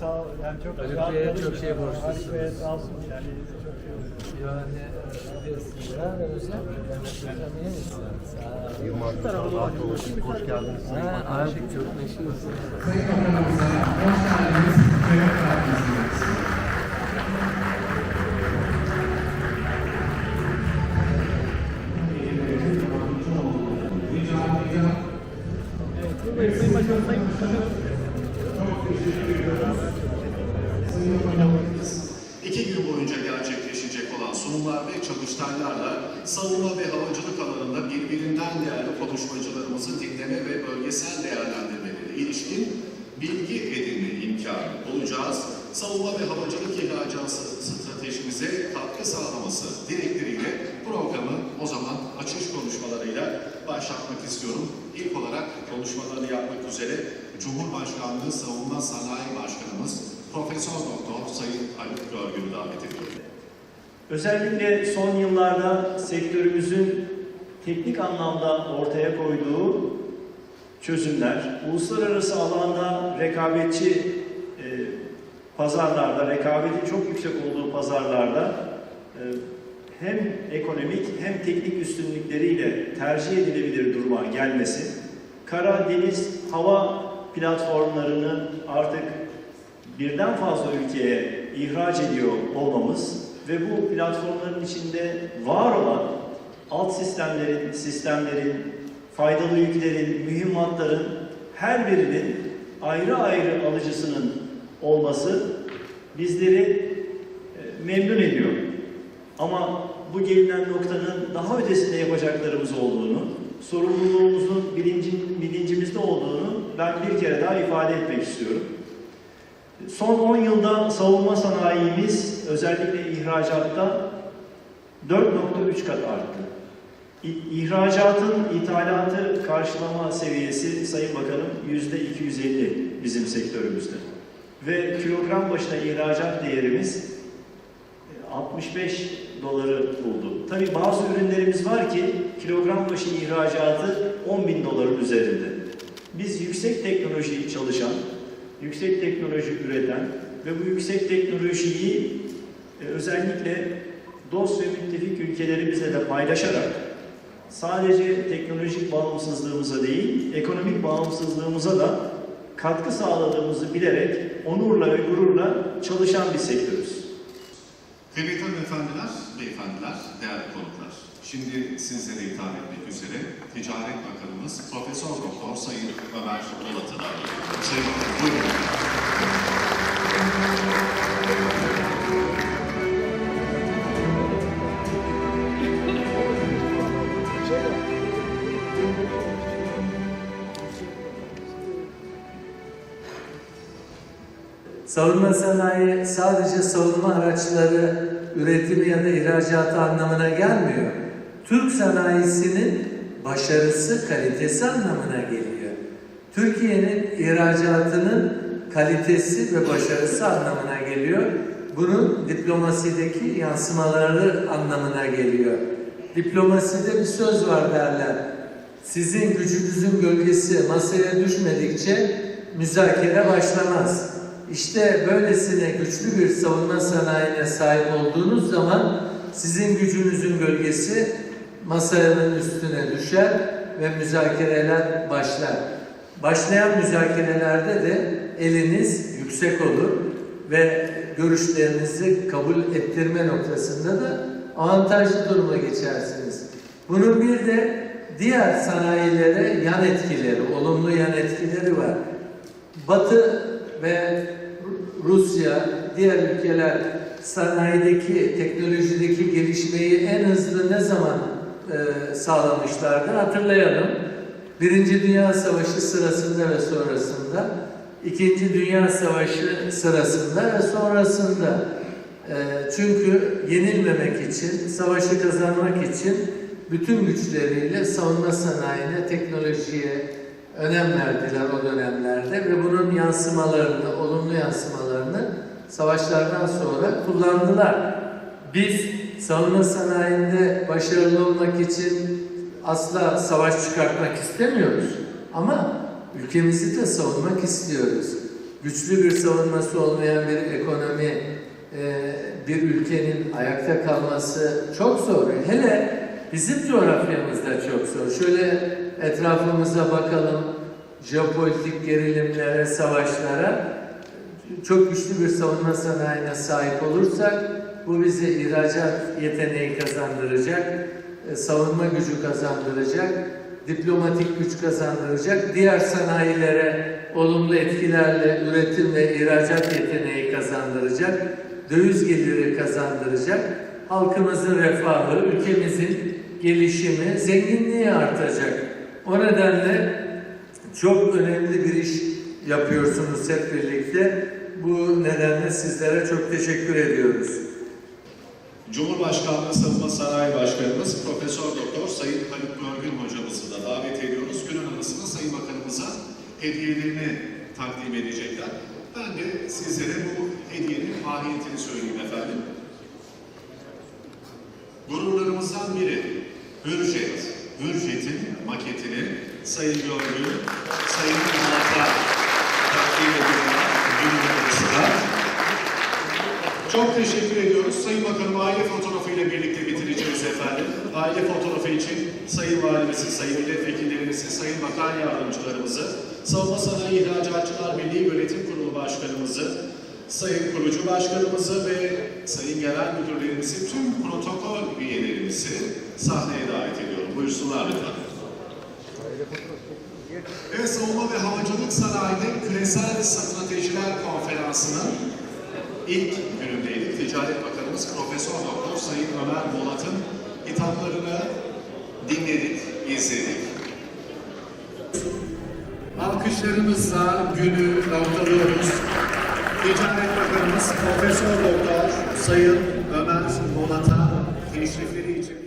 sağ ol. Yani çok rahat Bey'e çok şey borçlusunuz. Haluk Bey'e sağ olsun. Yani çok şey oldu. Yani misin? Sağ ol. Yılmaz Sağ olsun. Hoş geldiniz. Ha, çok meşhursun. Buyurun, çalıştaylarla savunma ve havacılık alanında birbirinden değerli konuşmacılarımızı dinleme ve bölgesel değerlendirmelere ilişkin bilgi edinme imkanı olacağız. Savunma ve havacılık ihracatı stratejimize katkı sağlaması dilekleriyle programı o zaman açış konuşmalarıyla başlatmak istiyorum. İlk olarak konuşmalarını yapmak üzere Cumhurbaşkanlığı Savunma Sanayi Başkanımız Profesör Doktor Sayın Haluk Görgün'ü davet ediyorum. Özellikle son yıllarda sektörümüzün teknik anlamda ortaya koyduğu çözümler, uluslararası alanda rekabetçi e, pazarlarda, rekabetin çok yüksek olduğu pazarlarda e, hem ekonomik hem teknik üstünlükleriyle tercih edilebilir duruma gelmesi, kara, deniz, hava platformlarını artık birden fazla ülkeye ihraç ediyor olmamız ve bu platformların içinde var olan alt sistemlerin, sistemlerin, faydalı yüklerin, mühimmatların her birinin ayrı ayrı alıcısının olması bizleri e, memnun ediyor. Ama bu gelinen noktanın daha ötesinde yapacaklarımız olduğunu, sorumluluğumuzun bilincin, bilincimizde olduğunu ben bir kere daha ifade etmek istiyorum. Son 10 yılda savunma sanayimiz özellikle ihracatta 4.3 kat arttı. İhracatın ithalatı karşılama seviyesi Sayın Bakanım yüzde 250 bizim sektörümüzde. Ve kilogram başına ihracat değerimiz e, 65 doları buldu. Tabii bazı ürünlerimiz var ki kilogram başı ihracatı 10 bin doların üzerinde. Biz yüksek teknoloji çalışan, yüksek teknoloji üreten ve bu yüksek teknolojiyi e, özellikle dost ve müttefik ülkelerimizle de paylaşarak sadece teknolojik bağımsızlığımıza değil, ekonomik bağımsızlığımıza da katkı sağladığımızı bilerek onurla ve gururla çalışan bir sektörüz. Kıymetli hanımefendiler, beyefendiler, değerli konuklar. Şimdi sizlere hitap etmek üzere Ticaret Bakanımız Profesör Doktor Sayın Ömer Polat'ı ediyorum. Sayın buyurun. Savunma sanayi sadece savunma araçları üretimi ya da ihracatı anlamına gelmiyor. Türk sanayisinin başarısı, kalitesi anlamına geliyor. Türkiye'nin ihracatının kalitesi ve başarısı anlamına geliyor. Bunun diplomasideki yansımaları anlamına geliyor. Diplomaside bir söz var derler. Sizin gücünüzün gölgesi masaya düşmedikçe müzakere başlamaz. İşte böylesine güçlü bir savunma sanayine sahip olduğunuz zaman sizin gücünüzün gölgesi masanın üstüne düşer ve müzakereler başlar. Başlayan müzakerelerde de eliniz yüksek olur ve görüşlerinizi kabul ettirme noktasında da avantajlı duruma geçersiniz. Bunun bir de diğer sanayilere yan etkileri, olumlu yan etkileri var. Batı ve Rusya, diğer ülkeler sanayideki, teknolojideki gelişmeyi en hızlı ne zaman e, sağlamışlardı hatırlayalım. Birinci Dünya Savaşı sırasında ve sonrasında, İkinci Dünya Savaşı sırasında ve sonrasında. E, çünkü yenilmemek için, savaşı kazanmak için bütün güçleriyle savunma sanayine, teknolojiye, önem verdiler o dönemlerde ve bunun yansımalarını, olumlu yansımalarını savaşlardan sonra kullandılar. Biz savunma sanayinde başarılı olmak için asla savaş çıkartmak istemiyoruz. Ama ülkemizi de savunmak istiyoruz. güçlü bir savunması olmayan bir ekonomi, e, bir ülkenin ayakta kalması çok zor. Hele bizim coğrafyamızda çok zor. Şöyle etrafımıza bakalım, jeopolitik gerilimlere, savaşlara çok güçlü bir savunma sanayine sahip olursak bu bize ihracat yeteneği kazandıracak, e, savunma gücü kazandıracak, diplomatik güç kazandıracak, diğer sanayilere olumlu etkilerle üretim ve ihracat yeteneği kazandıracak, döviz geliri kazandıracak, halkımızın refahı, ülkemizin gelişimi, zenginliği artacak. O nedenle çok önemli bir iş yapıyorsunuz hep birlikte. Bu nedenle sizlere çok teşekkür ediyoruz. Cumhurbaşkanlığı Savunma Sanayi Başkanımız Profesör Doktor Sayın Haluk Görgün hocamızı da davet ediyoruz. Günün anısına Sayın Bakanımıza hediyelerini takdim edecekler. Ben de sizlere bu hediyenin mahiyetini söyleyeyim efendim. Gururlarımızdan biri Hürjet. Hürjet'in maketini Sayın Görgün, Sayın Muhat'a takdim ediyorlar. Anısına. Çok teşekkür ediyoruz. Sayın Bakanım aile fotoğrafıyla birlikte bitireceğiz efendim. Aile fotoğrafı için Sayın Valimizin, Sayın Milletvekillerimizin, Sayın Bakan Yardımcılarımızı, Savunma Sanayi İhracatçılar Birliği Yönetim Kurulu Başkanımızı, Sayın Kurucu Başkanımızı ve Sayın Genel Müdürlerimizi, tüm protokol üyelerimizi sahneye davet ediyorum. Buyursunlar lütfen. Evet, Savunma ve Havacılık Sanayi'de Küresel Stratejiler Konferansı'nın ilk günündeydik. Ticaret Bakanımız Profesör Doktor Sayın Ömer Bolat'ın hitaplarını dinledik, izledik. Alkışlarımızla günü noktalıyoruz. Ticaret Bakanımız Profesör Doktor Sayın Ömer Bolat'a teşrifleri için